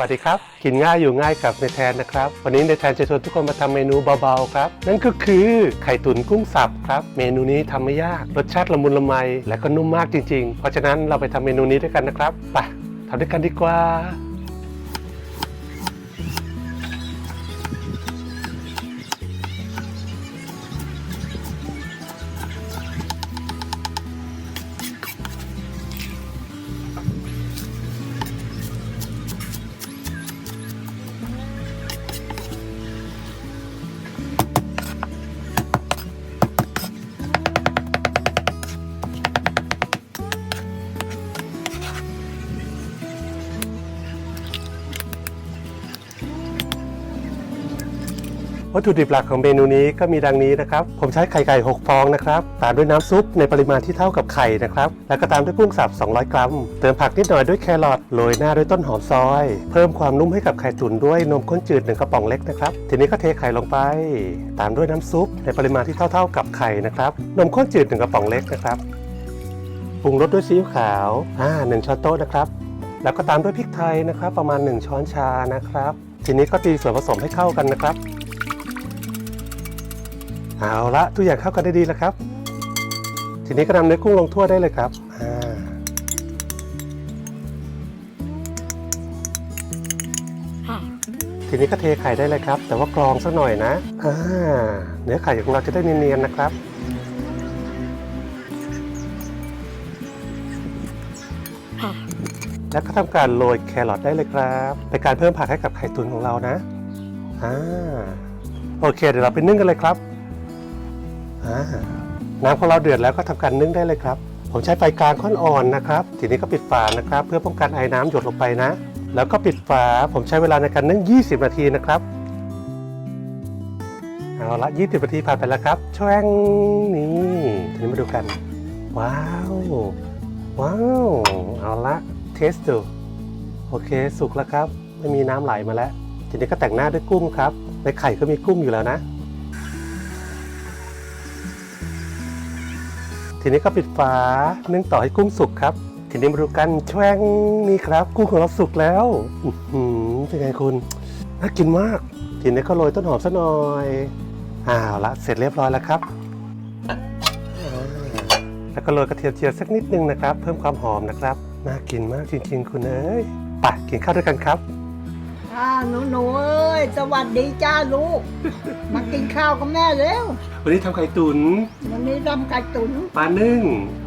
วัสดีครับ กินง่ายอยู่ง่ายกับในแทนนะครับ วันนี้ในแทนจะชวนทุกคนมาทำเมนูเบาๆครับ นั่นก็คือไข่ตุ๋นกุ้งสับครับ เมนูนี้ทำไม่ยาก รสชาติละมุนละไม และก็นุ่มมากจริงๆ เพราะฉะนั้นเราไปทำเมนูนี้ด้วยกันนะครับ ไปทำด้วยกันดีกว่า วัตถุดิบหลักของเมนูนี้ก็มีดังนี้นะครับ ผมใช้ไข่ไก่6ฟองนะครับ ตามด้วยน้ำซุปในปริมาณที่เท่ากับไข่นะครับ แล้วก็ตามด้วยกุ้งสับ 200 กรัม เติมผักนิดหน่อยด้วยแครอท โรยหน้าด้วยต้นหอมซอย เพิ่มความนุ่มให้กับไข่ตุ๋นด้วยนมข้นจืด1กระป๋องเล็กนะครับ ทีนี้ก็เทไข่ลงไป ตามด้วยน้ำซุปในปริมาณที่เท่าๆกับไข่นะครับ นมข้นจืด1กระป๋องเล็กนะครับปรุงรสด้วยซีอิ๊วขาว อ่าหนึ่งช้อนโต๊ะนะครับ แล้วก็ตามด้วยพริกไทยนะครับ ประมาณ 1 ช้อนชานะครับ ทีนี้ก็ตีส่วนผสมให้เข้ากันนะครับ เอาละทุกอย่างเข้ากันได้ดีแล้วครับ ทีนี้ก็นำเนื้อกุ้งลงถ้วยได้เลยครับอ่าทีนี้ก็เทไข่ได้เลยครับ แต่ว่ากรองสักหน่อยนะอ่าเนื้อไข่ของเราจะได้เนียนๆนะครับแล้วก็ทำการโรยแครอทได้เลยครับเป็นการเพิ่มผักให้กับไข่ตุ๋นของเรานะอ่าโอเค เดี๋ยวเราไปนึ่งกันเลยครับ อ่าน้ำของเราเดือดแล้วก็ทำการนึ่งได้เลยครับ ผมใช้ไฟกลางค่อนอ่อนนะครับ ทีนี้ก็ปิดฝานะครับ เพื่อป้องกันไอ้น้ำหยดลงไปนะ แล้วก็ปิดฝา ผมใช้เวลาในการนึ่ง 20 นาทีนะครับ เอาละ 20 นาทีผ่านไปแล้วครับแชวงนี่ทีนี้มาดูกัน ว้าว ว้าว เอาละเทสดู โอเค สุกแล้วครับ ไม่มีน้ำไหลมาแล้ว ทีนี้ก็แต่งหน้าด้วยกุ้งครับ ในไข่ก็มีกุ้งอยู่แล้วนะ ทีนี้ก็ปิดฝานึ่งต่อให้กุ้งสุกครับ ทีนี้มาดูกันแชวงนี่ครับ กุ้งของเราสุกแล้วอื้อหือเป็นไงคุณน่ากินมาก ทีนี้ก็โรยต้นหอมซะหน่อยอ้าวละเสร็จเรียบร้อยแล้วครับ แล้วก็โรยกระเทียมเจียวสักนิดนึงนะครับ เพิ่มความหอมนะครับน่ากินมากจริงๆ คุณเอ้ยไปกินข้าวด้วยกันครับ อ่าหนูหนูๆเอ้ยสวัสดีจ้าลูก มากินข้าวกับแม่เร็ววันนี้ทำไข่ตุ๋นวันนี้ทำไก่ตุ๋นปลานึ่ง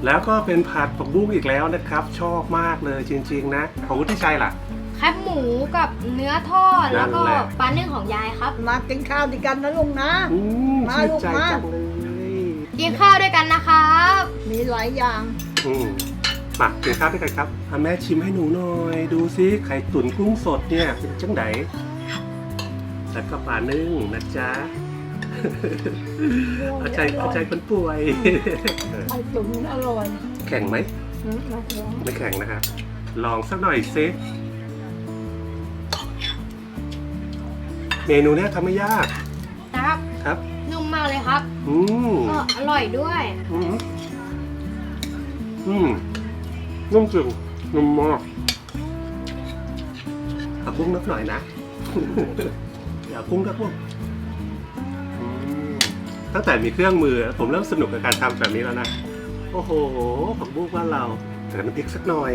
แล้วก็เป็นผัดผักบุ้งอีกแล้วนะครับ ชอบมากเลยจริงๆนะของวุฒิชัยล่ะ แคบหมูกับเนื้อทอดนั่แล้วนก็แหละ ปลานึ่งของยายครับ มากินข้าวด้วยกันนะลุงนะ อืมมาชื่นลูกใจมา จังเลยกินข้าวด้วยกันนะครับ มีหลายอย่าง อืม มากินข้าวด้วยกันครับอะแม่ชิมให้หนูหน่อย ดูซิไข่ตุ๋นกุ้งสดเนี่ยเป็นจังไดแล้วก็ปลานึ่งนะจ๊ะเอาใจเอาใจคนป่วยไก่ตุ๋นอร่อย แข็งไหมอืมอร่อยไม่แข็งนะครับ ลองสักหน่อยซิเมนูเนี้ยทำไม่ยากนะครับ ครับ นุ่มมากเลยครับ อืมก็อร่อยด้วย อืมอืม นุ่มจริงนุ่มมากเอากุ้งนักหน่อยนะ อย่ากุ้งนักพวกอืมตั้งแต่มีเครื่องมือ ผมเริ่มสนุกกับการทำแบบนี้แล้วนะ โอ้โหผักบุ้งบ้านเราแต่น้ำพริกสักหน่อย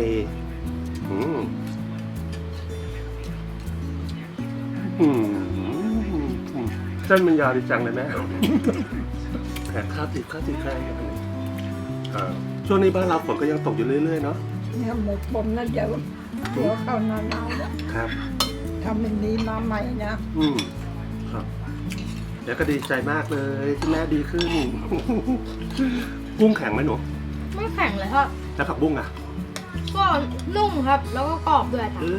อืมอืมอืมเส้นมันยาวดีจังเลยแม่แขกข้าวติดข้าวติดใคร อันนี้อ่าช่วงนี้บ้านเราฝนก็ยังตกอยู่เรื่อยๆเนาะเนี่ยหมกผมนะเดี๋ยวเดี๋ยวเข้าหนาวๆแล้วครับ ทำเป็นนี้มาใหม่นะอืมครับ แล้วก็ดีใจมากเลยที่แม่ดีขึ้น กุ้งแข็งไหมหนูไม่แข็งเลยครับ แล้วผักบุ้งอะ ก็นุ่มครับ แล้วก็กรอบด้วยครัเอบ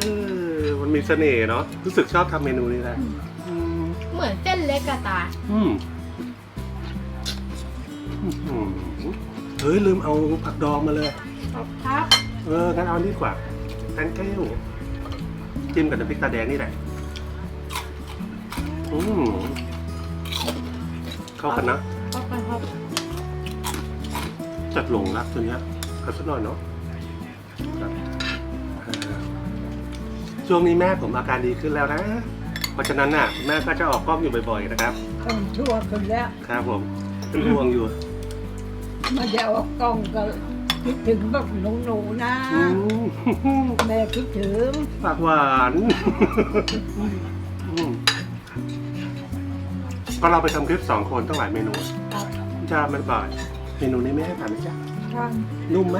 อมันมีเสน่ห์เนาะรู้สึกชอบทำเมนูนี้แหละอืม เหมือนเส้นเล็กกระตา อืมอืม เฮ้ยลืมเอาผักดองมาเลย ครับเอองั้นเอาอันนี้ดีกว่าแตงแก้วจิ้มกับน้ำพริกตาแดงนี่แหละอืมเข้ากันนะก็ไปครับจัดหลงรักตัวเนี้ยกันสักหน่อยเนาะครับอ่าช่วงนี้แม่ผมอาการดีขึ้นแล้วนะ เพราะฉะนั้นน่ะคุณแม่ก็จะออกกล้องอยู่บ่อยๆนะครับต้องชั่วคนแล้ว ครับผมเป็นห่วงอยู่ไมาจะออกกล้องก็คิดถึงแบบหนูๆนะ อืมแม่คิดถึงปากหวานอืมก็เราไปทำคลิปสองคนตั้งหลายเมนูครับจะมันบ่อยเมนูนี้ไม่ให้ผ่านนะจ๊ะทานนุ่มไหม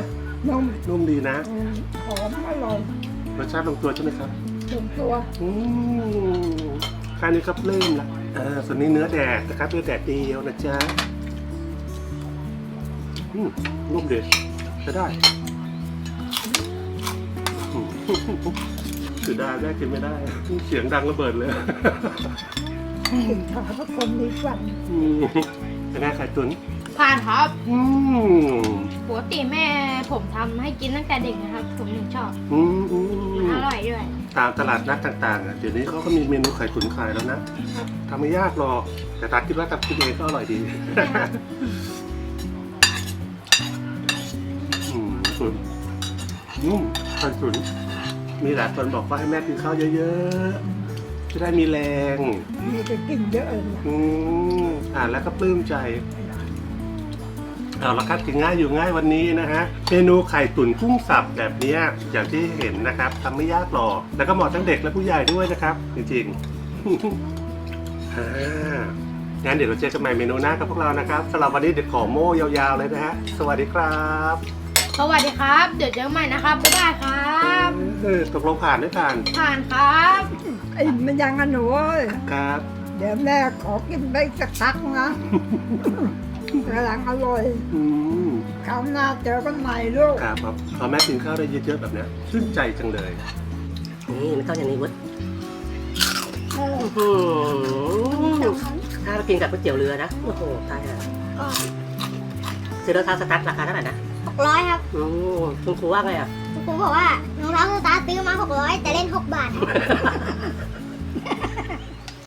นมนุ่มดีนะอืมหอมอร่อยรสชาติลงตัวใช่ไหมครับลงตัวอืมแค่นี้ก็ปลื้มละเออส่วนนี้เนื้อแดดนะครับเนื้อแดดเดียวนะจ๊ะ อืมนุ่มเด็ดจะได้อืมคือได้แม่กินไม่ได้ เสียงดังระเบิดเลยขาพระคนมีฟันอืมจะได้ไข่ตุ๋นผ่านครับอืมปกติแม่ผมทำให้กินตั้งแต่เด็กนะครับ ผมถึงชอบ อืมอืมอร่อยด้วย ตามตลาดนัดต่างๆอะเดี๋ยวนี้เขาก็มีเมนูไข่ตุ๋นขายแล้วนะทำไม่ยากหรอก แต่ตาคิดว่าทำกินเองก็อร่อยดี ตุ๋นนุ่มไข่ตุ๋นมีหลายคนบอกว่าให้แม่กินข้าวเยอะๆ จะได้มีแรงมีแต่กินเยอะเลยนะอืมอ่านแล้วก็ปลื้มใจ เอาละครับกินง่ายอยู่ง่ายวันนี้นะฮะ เมนูไข่ตุ๋นกุ้งสับแบบเนี้ยอย่างที่เห็นนะครับทำไม่ยากหรอก แล้วก็เหมาะทั้งเด็กและผู้ใหญ่ด้วยนะครับ จริงๆอ่างั้นเดี๋ยวเราเจอกันใหม่เมนูหน้ากับพวกเรานะครับสำหรับวันนี้เดี๋ยวขอโม่ยาวๆเลยนะฮะ สวัสดีครับ สวัสดีครับ เดี๋ยวเจอกันใหม่นะครับบ๊ายบายครับ เออตกลงผ่านไม่ผ่านผ่านครับ ไอ้มันยังอะหนูเอ้ยครับ เดี๋ยวแม่ขอกินไปสักพักนะกำลังอร่อยอืมคราวหน้าเจอกันใหม่ลูก ครับครับพอแม่กินข้าวได้เยอะๆแบบเนี้ยชื่นใจจังเลยนี่มันต้องอย่างนี้วุฒถ้าเรากินกับก๋วยเตี๋ยวเรือนะ โอ้โห ตายแล้วซื้อรองเท้าสตาร์ทราคาเท่าไหร่นะหก ร้อยครับอืมคุณครูว่าไงอะ คุณครูบอกว่ารองเท้าสตาร์ทซื้อมาหกร้อยแต่เล่นหกบาท